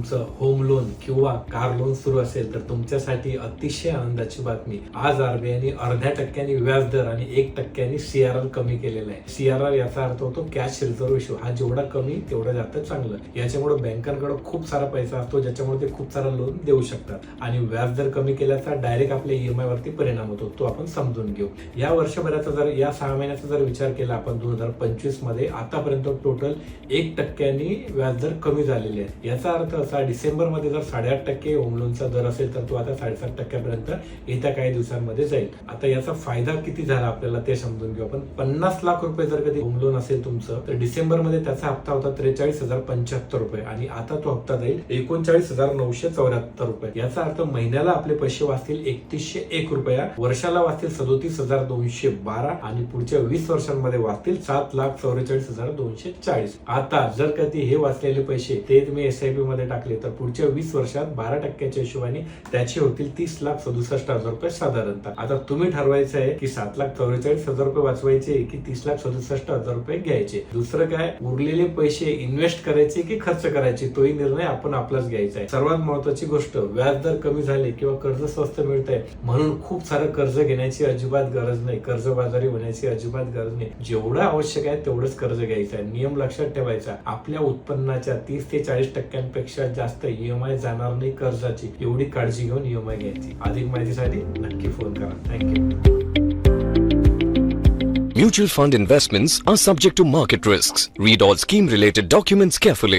तुमचं home loan किंवा car loan सुरू असेल तर तुमच्यासाठी अतिशय आनंदाची बातमी. आज आरबीआयने अर्ध्या टक्क्यांनी व्याज दर आणि एक टक्क्यांनी सीआरआर कमी केलेला आहे. सीआरआर याचा अर्थ होतो कॅश रिझर्व इश्यू हा जेवढा कमी तेवढं जास्त चांगलं. याच्यामुळे बँकांकडे खूप सारा पैसा असतो ज्याच्यामुळे ते खूप सारा लोन देऊ शकतात. आणि व्याज दर कमी केल्याचा डायरेक्ट आपल्या ईएमआय वरती परिणाम होतो. तो आपण समजून घेऊ. या वर्षभराचा जर या सहा महिन्याचा जर विचार केला आपण दोन हजार पंचवीसमध्ये आतापर्यंत टोटल एक टक्क्यांनी व्याजदर कमी झालेले आहे याचा अर्थ तसा डिसेंबरमध्ये जर साडेआठ टक्के होम लोनचा दर असेल तर तो आता साडेसात टक्क्यापर्यंत येत्या काही दिवसांमध्ये जाईल. आता याचा फायदा किती झाला आपल्याला ते समजून घेऊ आपण. पन्नास लाख रुपये जर कधी होम लोन असेल तुमचं तर डिसेंबरमध्ये त्याचा हप्ता होता त्रेचाळीस हजार पंच्याहत्तर रुपये आणि आता तो हप्ता जाईल एकोणचाळीस हजार नऊशे चौऱ्याहत्तर रुपये. याचा अर्थ महिन्याला आपले पैसे वाचतील एकतीसशे एक रुपया वर्षाला वाचतील सदोतीस हजार दोनशे बारा आणि पुढच्या वीस वर्षांमध्ये वाचतील सात लाख चौवेचाळीस हजार दोनशे चाळीस. आता जर कधी हे वाचलेले पैसे ते तुम्ही एस आय पी मध्ये टाकले तर पुढच्या वीस वर्षात बारा टक्क्याच्या हिशोबाने त्याचे होतील तीस लाख सदुसष्ट हजार रुपये साधारणतः. आता तुम्ही ठरवायचं आहे की सात लाख चौवेचाळीस हजार रुपये वाचवायचे की तीस लाख सदुसष्ट हजार रुपये घ्यायचे. दुसरं काय उरलेले पैसे इन्व्हेस्ट करायचे की खर्च करायचे तोही निर्णय आपण आपलाच घ्यायचा आहे. सर्वात महत्वाची गोष्ट व्याज दर कमी झाले किंवा कर्ज स्वस्त मिळत आहे म्हणून खूप सारं कर्ज घेण्याची अजिबात गरज नाही. कर्जबाजारी होण्याची अजिबात गरज नाही. जेवढं आवश्यक आहे तेवढंच कर्ज घ्यायचं आहे. नियम लक्षात ठेवायचा. आपल्या उत्पन्नाच्या तीस ते चाळीस टक्क्यांपेक्षा जास्त ईएमआय जाणार नाही कर्जाची एवढी काळजी घेऊन ईएमआय घ्यायची अधिक माहितीसाठी नक्की फोन करा thank you Mutual fund investments are subject to market risks. Read all scheme related documents carefully.